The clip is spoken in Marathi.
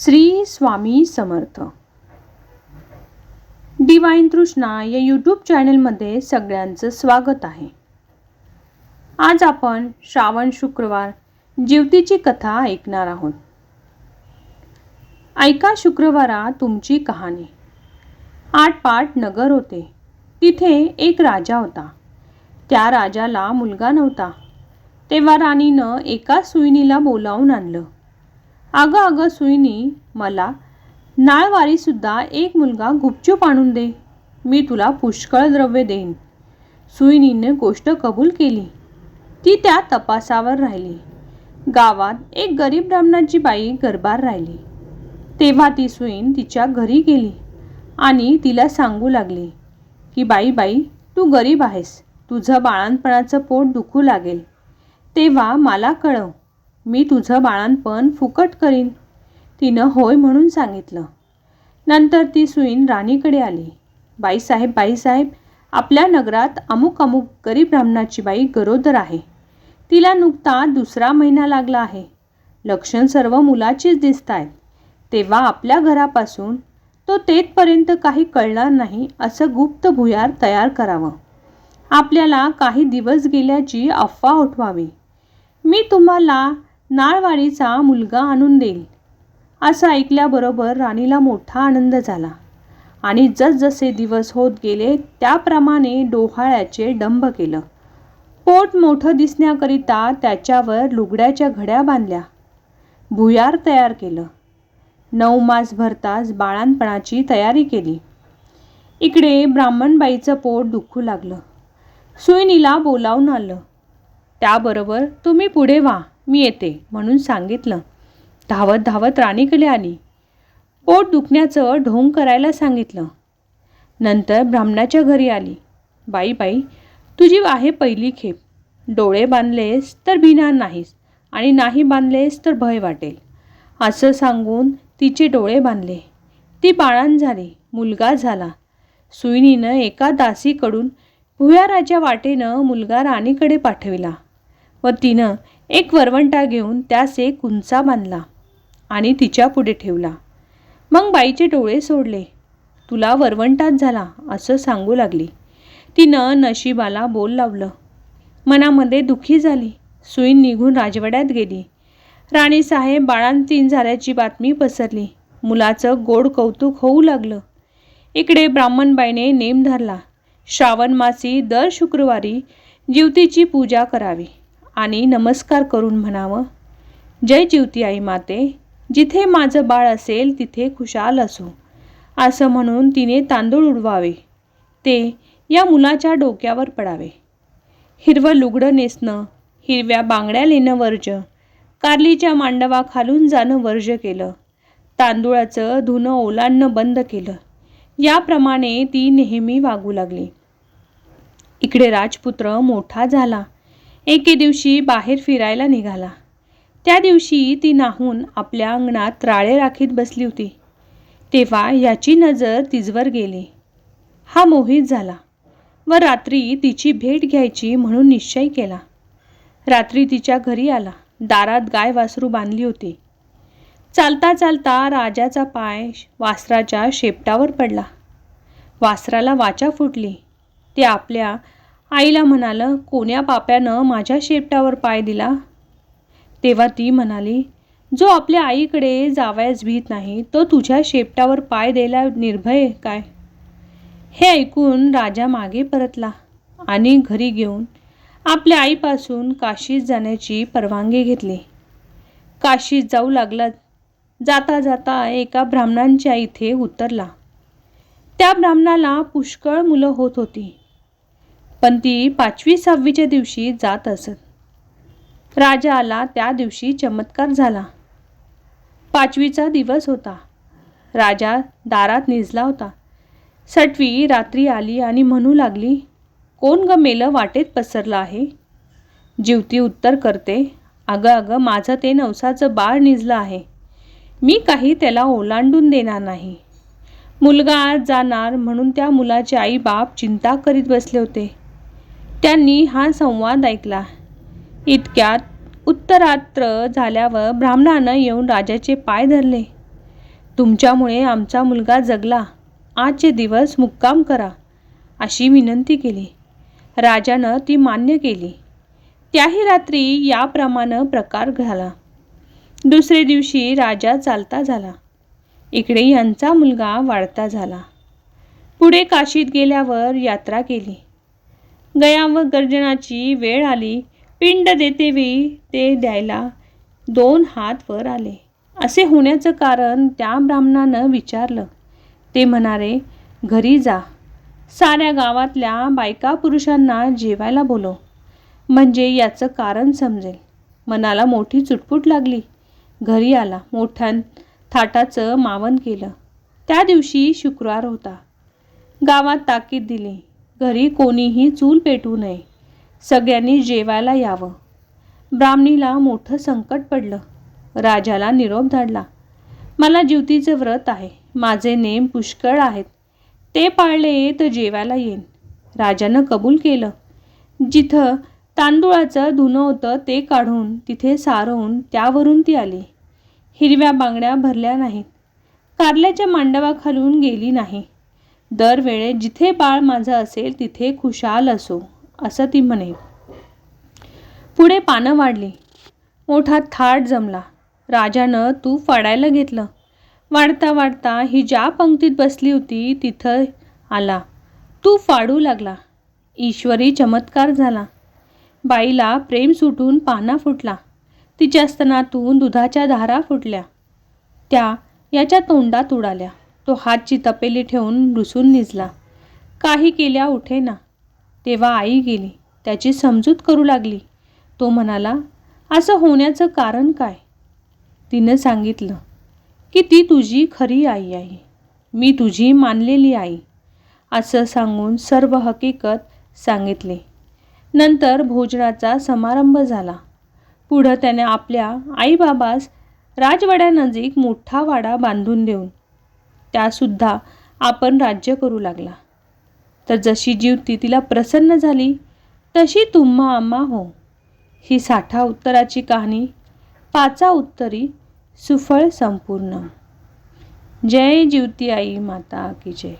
श्री स्वामी समर्थ. डिवाईन तृष्णा या यूट्यूब चॅनलमध्ये सगळ्यांचं स्वागत आहे. आज आपण श्रावण शुक्रवार जीवतीची कथा ऐकणार आहोत. ऐका शुक्रवारा तुमची कहाणी. आठपाठ नगर होते. तिथे एक राजा होता. त्या राजाला मुलगा नव्हता. तेव्हा राणीनं एका सुईणीला बोलावून आणलं. अगं अगं सुईनी मला नाळवारीसुद्धा एक मुलगा गुपचूप आणून दे. मी तुला पुष्कळ द्रव्य देईन. सुईनीने गोष्ट कबूल केली. ती त्या तपासावर राहिली. गावात एक गरीब ब्राह्मणाची बाई गरबार राहिली. तेव्हा ती सुईन तिच्या घरी गेली आणि तिला सांगू लागली की बाई बाई तू गरीब आहेस. तुझं बाळांपणाचं पोट दुखू लागेल. तेव्हा मला कळव. मी तुझं बाळांपण फुकट करीन. तिनं होय म्हणून सांगितलं. नंतर ती सुईन राणीकडे आली. बाईसाहेब बाईसाहेब आपल्या नगरात अमुक अमुक गरीब ब्राह्मणाची बाई गरोदर आहे. तिला नुकता दुसरा महिना लागला आहे. लक्षण सर्व मुलाचीच दिसत आहेत तेव्हा आपल्या घरापासून तो तेथपर्यंत काही कळणार नाही असं गुप्त भुयार तयार करावं. आपल्याला काही दिवस गेल्याची अफवा उठवावी. मी तुम्हाला नाळवाडीचा मुलगा आणून देईल. असं ऐकल्याबरोबर राणीला मोठा आनंद झाला. आणि जसजसे दिवस होत गेले त्याप्रमाणे डोहाळ्याचे डंब केलं. पोट मोठं दिसण्याकरिता त्याच्यावर लुगड्याच्या घड्या बांधल्या. भुयार तयार केलं. नऊ मास भरताच बाळांपणाची तयारी केली. इकडे ब्राह्मणबाईचं पोट दुखू लागलं. सुईनीला बोलावून आलं त्याबरोबर तुम्ही पुढे व्हा. मी येते म्हणून सांगितलं. धावत धावत राणीकडे आली. पोट दुखण्याचं ढोंग करायला सांगितलं. नंतर ब्राह्मणाच्या घरी आली. बाई बाई तुझी आहे पहिली खेप. डोळे बांधलेस तर भिणार नाहीस आणि नाही बांधलेस तर भय वाटेल. असं सांगून तिचे डोळे बांधले. ती बाळान झाली मुलगा झाला. सुईनीनं एका दासीकडून भुयाराच्या वाटेनं मुलगा राणीकडे पाठविला व तिनं एक वरवंटा घेऊन त्यास एक उंचा बांधला आणि तिच्या पुढे ठेवला. मग बाईचे डोळे सोडले. तुला वरवंटात झाला असं सांगू लागली. तिनं नशिबाला बोल लावलं. मनामध्ये दुःखी झाली. सुई निघून राजवाड्यात गेली. राणीसाहेब बाळांतीन झाल्याची बातमी पसरली. मुलाचं गोड कौतुक होऊ लागलं. इकडे ब्राह्मणबाईने नेम धरला. श्रावण मासी दर शुक्रवारी जीवतीची पूजा करावी. आणि नमस्कार करून म्हणावं. जय जीवती आई माते जिथे माझं बाळ असेल तिथे खुशाल असो. असं म्हणून तिने तांदूळ उडवावे. ते या मुलाच्या डोक्यावर पडावे. हिरवं लुगडं नेसणं हिरव्या बांगड्या लेणं वर्ज कारलीच्या मांडवा खालून जाणं वर्ज केलं तांदूळाचं धुणं ओलांडणं बंद केलं. याप्रमाणे ती नेहमी वागू लागली. इकडे राजपुत्र मोठा झाला. एके दिवशी बाहेर फिरायला निघाला. त्या दिवशी ती नाहून आपल्या अंगणात राळे राखीत बसली होती. तेव्हा याची नजर तिजवर गेली. हा मोहित झाला व रात्री तिची भेट घ्यायची म्हणून निश्चय केला. रात्री तिच्या घरी आला. दारात गाय वासरू बांधली होती. चालता चालता राजाचा पाय वासराच्या शेपटावर पडला. वासराला वाचा फुटली. ते आपल्या आईला म्हणालं कोण्या पाप्यानं माझ्या शेपटावर पाय दिला? तेव्हा ती म्हणाली जो आपल्या आईकडे जावयास भीत नाही तो तुझ्या शेपटावर पाय द्यायला निर्भय काय? हे ऐकून राजा मागे परतला आणि घरी घेऊन आपल्या आईपासून काशीत जाण्याची परवानगी घेतली. काशीत जाऊ लागला जाता जाता एका ब्राह्मणांच्या इथे उतरला. त्या ब्राह्मणाला पुष्कळ मुलं होत होती. पण ती पाचवी सहावीच्या दिवशी जात असत. राजा आला त्या दिवशी चमत्कार झाला. पाचवीचा दिवस होता. राजा दारात निजला होता. सटवी रात्री आली आणि म्हणू लागली कोण ग मेलं वाटेत पसरलं आहे? जीवती उत्तर करते अगं अगं माझं ते नवसाचं बाळ निजलं आहे. मी काही त्याला ओलांडून देणार नाही. मुलगा आज जाणार म्हणून त्या मुलाचे आई बाप चिंता करीत बसले होते. त्यांनी हा संवाद ऐकला. इतक्यात उत्तरात्र झाल्यावर ब्राह्मणानं येऊन राजाचे पाय धरले. तुमच्यामुळे आमचा मुलगा जगला. आजचे दिवस मुक्काम करा अशी विनंती केली. राजानं ती मान्य केली. त्याही रात्री याप्रमाणे प्रकार झाला दुसरे दिवशी राजा चालता झाला. इकडे यांचा मुलगा वाढता झाला. पुढे काशीत गेल्यावर यात्रा केली. गया व गर्जनाची वेळ आली. पिंड देतेवेळी ते द्यायला. दोन हात वर आले. असे होण्याचं कारण त्या ब्राह्मणानं विचारलं. ते म्हणाले घरी जा. साऱ्या गावातल्या बायका पुरुषांना जेवायला बोलव. म्हणजे याचं कारण समजेल. मनाला मोठी चुटपुट लागली. घरी आला. मोठ्या थाटाचं मावन केलं. त्या दिवशी शुक्रवार होता. गावात ताकीद दिली. घरी कोणीही चूल पेटू नये. सगळ्यांनी जेवायला यावं. ब्राह्मणीला मोठं संकट पडलं. राजाला निरोप धाडला. मला ज्युतीचं व्रत आहे. माझे नेम पुष्कळ आहेत. ते पाळले तर जेवायला येईन. राजानं कबूल केलं. जिथं तांदूळाचं धुणं होतं ते काढून तिथे सारवून त्यावरून ती आली. हिरव्या बांगड्या भरल्या नाहीत. कारल्याच्या मांडवाखालून गेली नाही. दरवेळे जिथे बाळ माझं असेल तिथे खुशाल असो असं ती म्हणे. पुढे पानं वाढली. मोठा थाट जमला. राजानं तू फाडायला घेतलं. वाढता वाढता ही ज्या पंक्तीत बसली होती तिथं आला. तू फाडू लागला. ईश्वरी चमत्कार झाला. बाईला प्रेम सुटून पाना फुटला. तिच्या स्तनातून दुधाच्या धारा फुटल्या. त्या याच्या तोंडात उडाल्या. तो हातची तपेली ठेवून रुसून निजला. काही केल्या उठेना. तेव्हा आई गेली. त्याची समजूत करू लागली. तो म्हणाला असं होण्याचं कारण काय? तिनं सांगितलं की ती तुझी खरी आई आहे. मी तुझी मानलेली आई. असं सांगून सर्व हकीकत सांगितले. नंतर भोजनाचा समारंभ झाला. पुढं त्याने आपल्या आईबाबास राजवाड्यानजीक मोठा वाडा बांधून देऊन त्यासुद्धा आपण राज्य करू लागला. तर जशी जीवती तिला प्रसन्न झाली तशी तुम्हा आम्हा हो. ही साठा उत्तराची कहाणी पाचा उत्तरी सुफळ संपूर्ण. जय जीवती आई माता की जय.